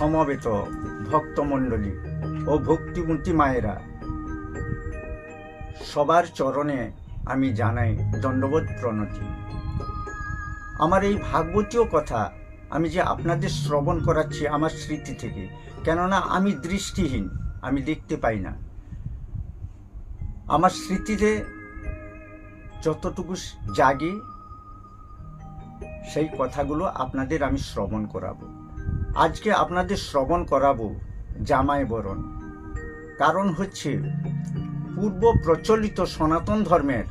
সমবেত ভক্তমণ্ডলী ও ভক্তিমূর্তি মায়েরা, সবার চরণে আমি জানাই দণ্ডবোধ প্রণতি। আমার এই ভাগবতীয় কথা আমি যে আপনাদের শ্রবণ করাচ্ছি আমার স্মৃতি থেকে, কেননা আমি দৃষ্টিহীন, আমি দেখতে পাই না। আমার স্মৃতিতে যতটুকু জাগে, সেই কথাগুলো আপনাদের আমি শ্রবণ করাবো। আজকে আপনাদের শ্রবণ করাবো জামাই বরণ। কারণ হচ্ছে, পূর্ব প্রচলিত সনাতন ধর্মের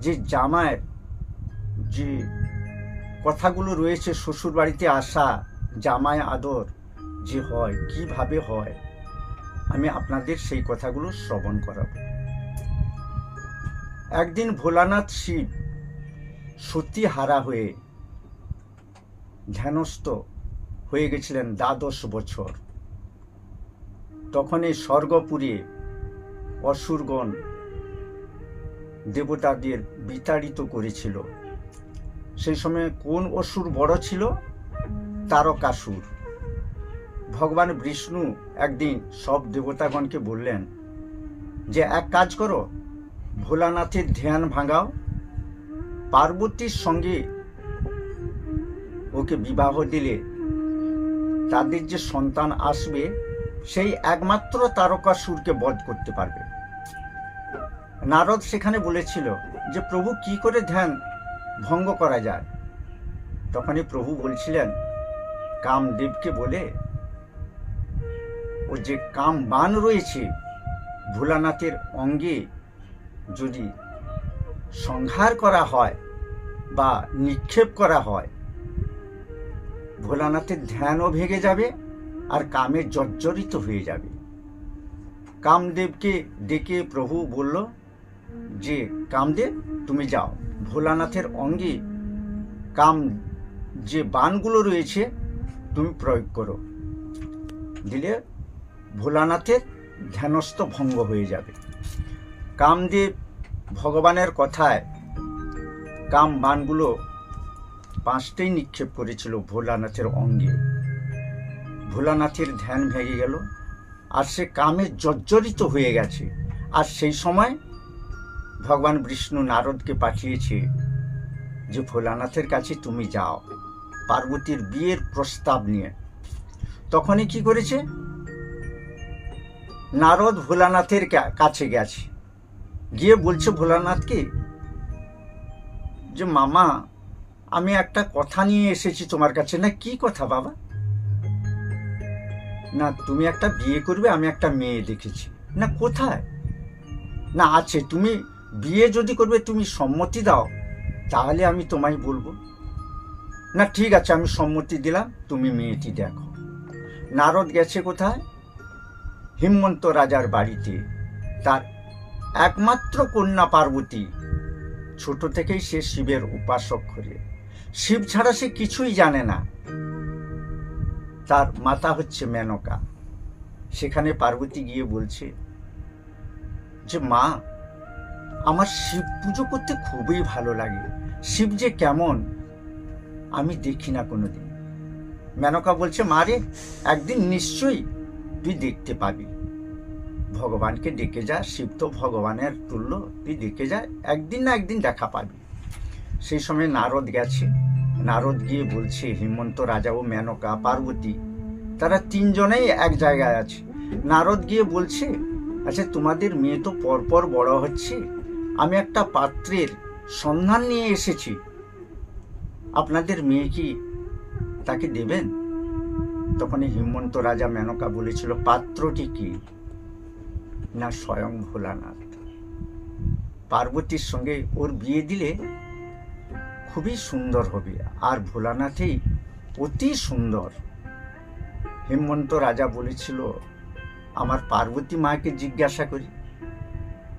যে জামায়ের যে কথাগুলো রয়েছে শ্বশুর বাড়িতে আসা জামাই আদর যে হয়, কীভাবে হয়, আমি আপনাদের সেই কথাগুলো শ্রবণ করাবো। একদিন ভোলানাথ শিব সত্যি হারা হয়ে ধ্যানস্থ হয়ে গেছিলেন দ্বাদশ বছর। তখন এই স্বর্গপুরে অসুরগণ দেবতাদের বিতাড়িত করেছিল। সেই সময় কোন অসুর বড় ছিল? তারকাসুর। ভগবান বিষ্ণু একদিন সব দেবতাগণকে বললেন, যে এক কাজ করো, ভোলানাথের ধ্যান ভাঙাও, পার্বতীর সঙ্গে ওকে বিবাহ দিলে তাদের যে সন্তান আসবে, সেই একমাত্র তারকাসুরকে বধ করতে পারবে। নারদ সেখানে বলেছিল যে, প্রভু কি করে ধ্যান ভঙ্গ করা যায়? তখনই প্রভু বলছিলেন, কামদেবকে বলে, ও যে কাম বান রয়েছে, ভোলানাথের অঙ্গে যদি সংহার করা হয় বা নিক্ষেপ করা হয় ভোলানাথের ধ্যানও ভেঙে যাবে আর কামে জর্জরিত হয়ে যাবে। কামদেবকে ডেকে প্রভু বলল, যে কামদেব, তুমি যাও। ভোলানাথের অঙ্গে কাম যে বানগুলো রয়েছে, তুমি প্রয়োগ করো। দিলে ভোলানাথের ধ্যানস্থ ভঙ্গ হয়ে যাবে। কামদেব ভগবানের কথায় কাম বানগুলো পাঁচটাই নিক্ষেপ করেছিল ভোলানাথের অঙ্গে। ভোলানাথের ধ্যান ভেঙে গেল, আর সে কামে জর্জরিত হয়ে গেছে। আর সেই সময় ভগবান বিষ্ণু নারদকে পাঠিয়েছে যে, ভোলানাথের কাছে তুমি যাও, পার্বতীর বিয়ের প্রস্তাব নিয়ে। তখনই কি করেছে? নারদ ভোলানাথের কাছে গেছে। গিয়ে বলছে ভোলানাথকে যে, মামা আমি একটা কথা নিয়ে এসেছি তোমার কাছে। না, কি কথা বাবা? না, তুমি একটা বিয়ে করবে, আমি একটা মেয়ে দেখেছি। না, কোথায়? না, আছে, তুমি বিয়ে যদি করবে, তুমি সম্মতি দাও, তাহলে আমি তোমায় বলব। না, ঠিক আছে, আমি সম্মতি দিলাম, তুমি মেয়েটি দেখো। নারদ গেছে কোথায়? হিমন্ত রাজার বাড়িতে। তার একমাত্র কন্যা পার্বতী। ছোট থেকেই সে শিবের উপাসক করে শিব ছাড়া সে কিছুই জানে না। তার মাতা হচ্ছে মেনকা। সেখানে পার্বতী গিয়ে বলছে যে, মা, আমার শিব পুজো করতে খুবই ভালো লাগে। শিব যে কেমন, আমি দেখি না কোনোদিন। মেনকা বলছে, মা রে, একদিন নিশ্চয়ই তুই দেখতে পাবি। ভগবানকে ডেকে যা, শিব তো ভগবানের তুল্য, তুই ডেকে যা, একদিন না একদিন দেখা পাবি। সেই সময় নারদ গেছে। নারদ গিয়ে বলছে, হিমন্ত রাজা ও মেনকা পার্বতী, তারা তিনজনেই এক জায়গায় আছে। নারদ গিয়ে বলছে আচ্ছা তোমাদের মেয়ে তো পরপর বড় হচ্ছে। আমি একটা পাত্রের সন্ধান নিয়ে এসেছি। আপনাদের মেয়ে কি তাকে দেবেন? তখন হিমন্ত রাজা মেনকা বলেছিল, পাত্রটি কি? না, স্বয়ং ভোলানাথ। পার্বতীর সঙ্গে ওর বিয়ে দিলে খুবই সুন্দর হবে। আর ভোলানাথেই অতি সুন্দর। হেমন্ত রাজা বলেছিল, আমার পার্বতী মাকে জিজ্ঞাসা করি।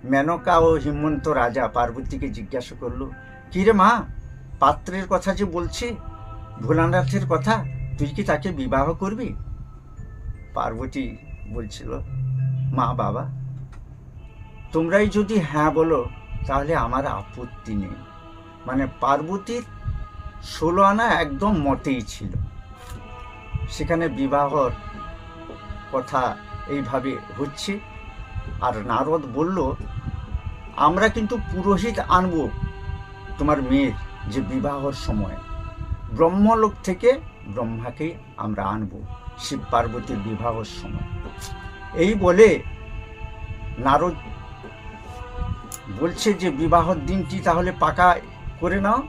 মেনকা ও হেমন্ত রাজা পার্বতীকে জিজ্ঞাসা করল কিরে মা, পাত্রের কথা যে বলছে, ভোলানাথের কথা, তুই কি তাকে বিবাহ করবি? পার্বতী বলছিল, মা বাবা, তোমরাই যদি হ্যাঁ বলো, তাহলে আমার আপত্তি নেই। মানে পার্বতীর ষোলো আনা একদম মতেই ছিল। সেখানে বিবাহর কথা এইভাবে হচ্ছে। আর নারদ বলল, আমরা কিন্তু পুরোহিত আনব তোমার মেয়ের যে বিবাহর সময়। ব্রহ্মলোক থেকে ব্রহ্মাকে আমরা আনব শিব পার্বতীর বিবাহর সময়। এই বলে নারদ বলছে যে, বিবাহর দিনটি তাহলে পাকা করে নাও।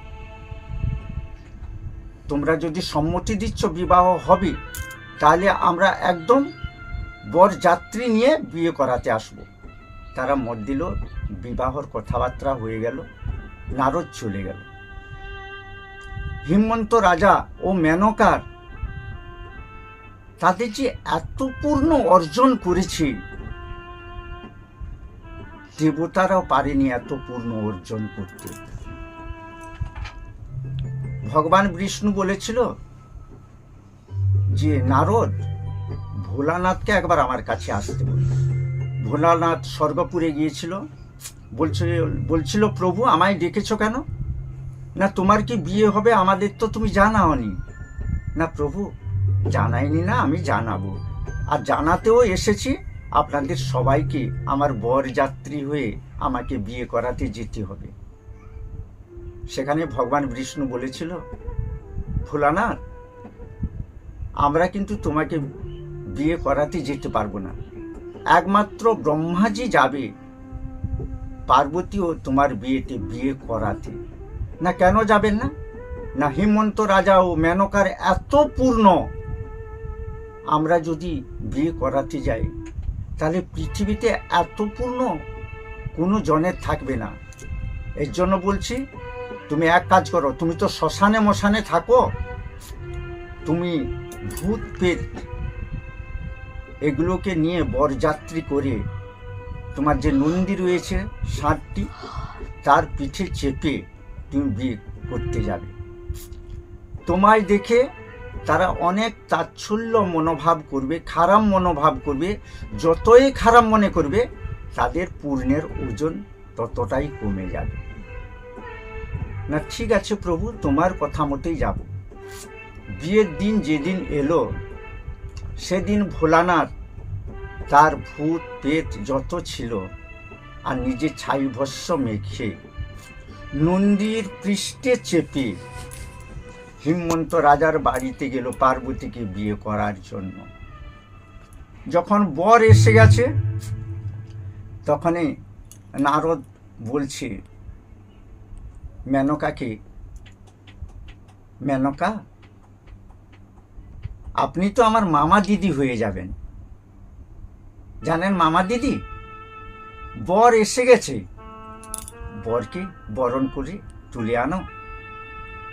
তোমরা যদি সম্মতি দিচ্ছ বিবাহ হবে, তাহলে আমরা একদম বর যাত্রী নিয়ে বিয়ে করাতে আসব। তারা মত দিল, বিবাহর কথাবার্তা হয়ে গেল, নারদ চলে গেল। হিমন্ত রাজা ও মেনকার তাদের যে এত পূর্ণ অর্জন করেছে, দেবতারাও পারেনি এত পূর্ণ অর্জন করতে। ভগবান বিষ্ণু বলেছিল যে, নারদ, ভোলানাথকে একবার আমার কাছে আসতে বল। ভোলানাথ স্বর্গপুরে গিয়েছিল বলছিল বলছিল, প্রভু, আমায় ডেকেছো কেন? না, তোমার কি বিয়ে হবে? আমাদের তো তুমি জানাওনি। না, প্রভু, জানাইনি না, আমি জানাব। আর জানাতেও এসেছি, আপনাদের সবাইকে, আমার বর যাত্রী হয়ে আমাকে বিয়ে করাতে যেতে হবে। সেখানে ভগবান বিষ্ণু বলেছিল, ভোলানাথ, আমরা কিন্তু তোমাকে বিয়ে করাতে যেতে পারব না। একমাত্র ব্রহ্মাজি যাবে পার্বতীও তোমার বিয়েতে বিয়ে করাতে। না কেন যাবেন না? না হিমন্ত রাজা ও মেনকার এত পূর্ণ। আমরা যদি বিয়ে করাতে যাই, তাহলে পৃথিবীতে এত পূর্ণ কোনো জনের থাকবে না। এর জন্য বলছি তুমি এক কাজ করো, তুমি তো শ্মশানে মশানে থাকো। তুমি ভূত পেট এগুলোকে নিয়ে বরযাত্রী করে তোমার যে নন্দী রয়েছে ষাটটি তার পিঠে চেপে তুমি বিয়ে করতে যাবে। তোমায় দেখে তারা অনেক তাচ্ছল্য মনোভাব করবে, খারাপ মনোভাব করবে। যতই খারাপ মনে করবে, তাদের পূর্ণের ওজন ততটাই কমে যাবে। না, ঠিক আছে প্রভু, তোমার কথা মতোই যাব। বিয়ের দিন যেদিন এলো, সেদিন ভোলানাথ তার ভূত, পেট যত ছিল, আর নিজে ছাই ভস্য মেখে নন্দীর পৃষ্ঠে চেপে হিমন্ত রাজার বাড়িতে গেল পার্বতীকে বিয়ে করার জন্য। যখন বর এসে গেছে, তখনই নারদ বলছে মেনকাকে মেনকা? আপনি তো আমার মামা দিদি হয়ে যাবেন। জানেন মামা দিদি? বর এসে গেছে। বরকে বরণ করে তুলে আনো।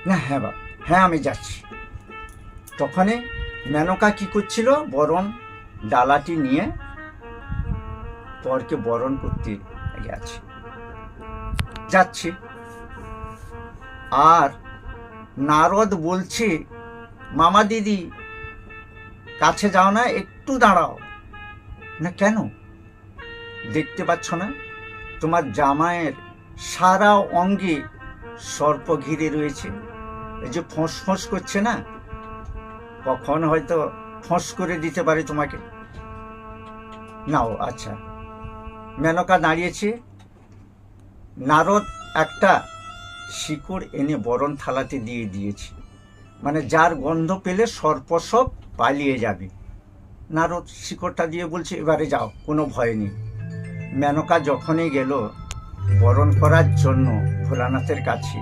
না হ্যাঁ বাবা হ্যাঁ আমি যাচ্ছি। তখনই মেনকা কি করছিল? বরণ ডালাটি নিয়ে বরকে বরণ করতে গেছে। যাচ্ছে। আর নারদ বলছে, মামা দিদি, কাছে যাও না, একটু দাঁড়াও। না কেন? দেখতে পাচ্ছ না, তোমার জামাইয়ের সারা অঙ্গে সর্প ঘিরে রয়েছে। এই যে ফোঁস ফোঁস করছে না, কখন হয়তো ফোঁস করে দিতে পারে তোমাকে? নাও আচ্ছা। মেনকা দাঁড়িয়েছে। নারদ একটা শিকড় এনে বরণ থালাতে দিয়ে দিয়েছি। মানে যার গন্ধ পেলে সর্প সব পালিয়ে যাবে। নারদ শিকড়টা দিয়ে বলছে, এবারে যাও, কোনো ভয় নেই। মেনকা যখনই গেল বরণ করার জন্য ভোলানাথের কাছে,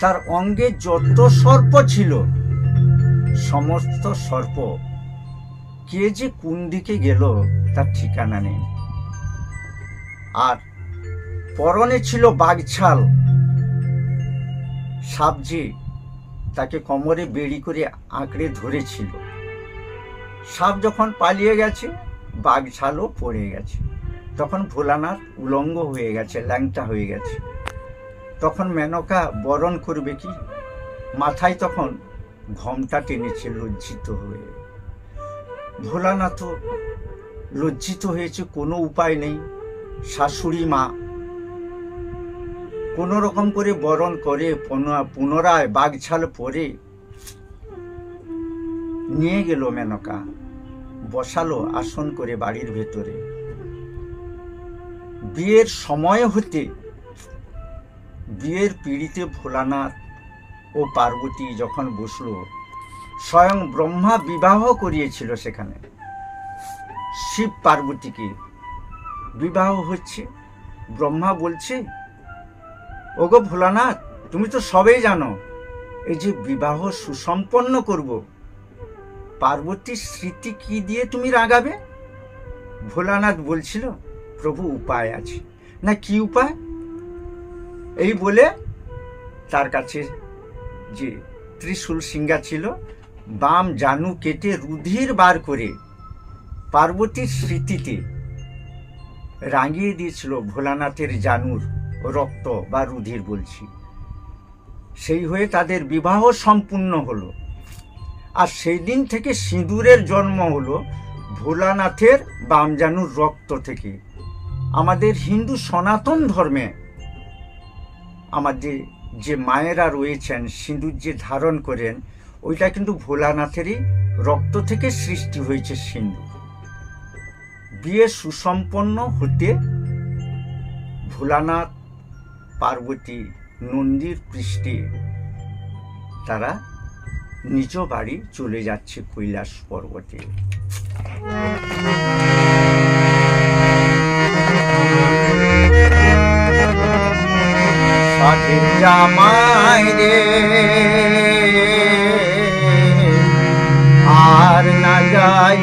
তার অঙ্গে যত সর্প ছিল, সমস্ত সর্প কে যে কোন দিকে গেল তার ঠিকানা নেই। আর পরনে ছিল বাঘছাল সাপ যে তাকে কোমরে বেড়ি করে আঁকড়ে ধরেছিল। সাপ যখন পালিয়ে গেছে বাঘ ছালও পড়ে গেছে। তখন ভোলানাথ উলঙ্গ হয়ে গেছে, ল্যাংটা হয়ে গেছে। তখন মেনকা বরণ করবে কি? মাথায় তখন ঘমটা টেনেছে লজ্জিত হয়ে। ভোলানাথও লজ্জিত হয়েছে, কোনো উপায় নেই। শাশুড়ি মা কোনো রকম করে বরণ করে, পুন- পুনরায় বাঘছাল পরে নিয়ে গেল মেনকা। বসালো আসন করে বাড়ির ভেতরে। বিয়ের সময় হতে বিয়ের পিড়িতে ভোলানাথ ও পার্বতী যখন বসল, স্বয়ং ব্রহ্মা বিবাহ করিয়েছিল সেখানে। শিব পার্বতীকে, বিবাহ হচ্ছে? ব্রহ্মা বলছে ওগো ভোলানাথ, তুমি তো সবেই জানো, এই যে বিবাহ সুসম্পন্ন করব পার্বতীর স্মৃতি কি দিয়ে তুমি রাগাবে? ভোলানাথ বলছিল, প্রভু, উপায় আছে। না, কি উপায়? এই বলে তার কাছে যে ত্রিশূল সিংহা ছিল, বাম জানু কেটে রুধির বার করে পার্বতীর স্মৃতিতে রাঙিয়ে দিয়েছিল ভোলানাথের জানুর রক্ত বা রুধির বলছি। সেই হয়ে তাদের বিবাহ সম্পূর্ণ হলো। আর সেই দিন থেকে সিঁদুরের জন্ম হলো ভোলানাথের বামজানুর রক্ত থেকে। আমাদের হিন্দু সনাতন ধর্মে আমাদের যে মায়েরা রয়েছেন, সিঁদুর যে ধারণ করেন, ওইটা কিন্তু ভোলানাথেরই রক্ত থেকে সৃষ্টি হয়েছে সিঁদুর। বিয়ে সুসম্পন্ন হতে ভোলানাথ পার্বতী নন্দীর পৃষ্ঠে তারা নিজ বাড়ি চলে যাচ্ছে কৈলাস পর্বতে। জামাই রে, আর না যাই।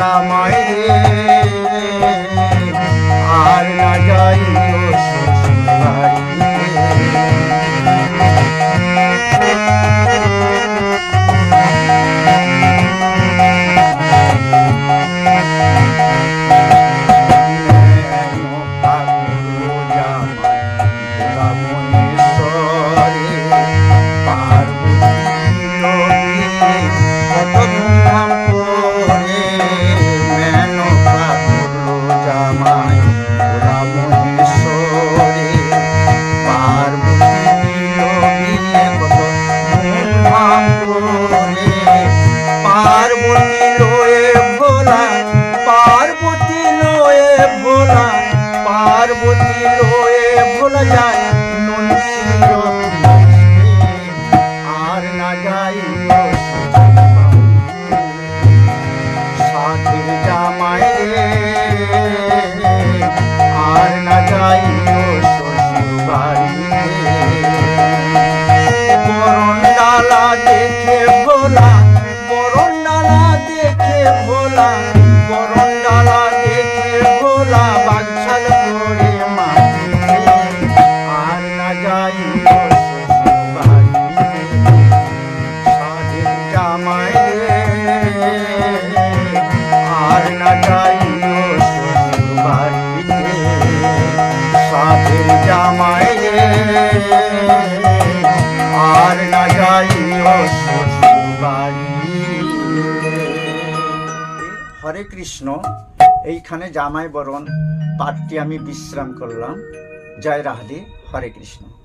জামাই না কৃষ্ণ এইখানে জামাই বরণ পাঠটি আমি বিশ্রাম করলাম। জয় রাহলি হরে কৃষ্ণ।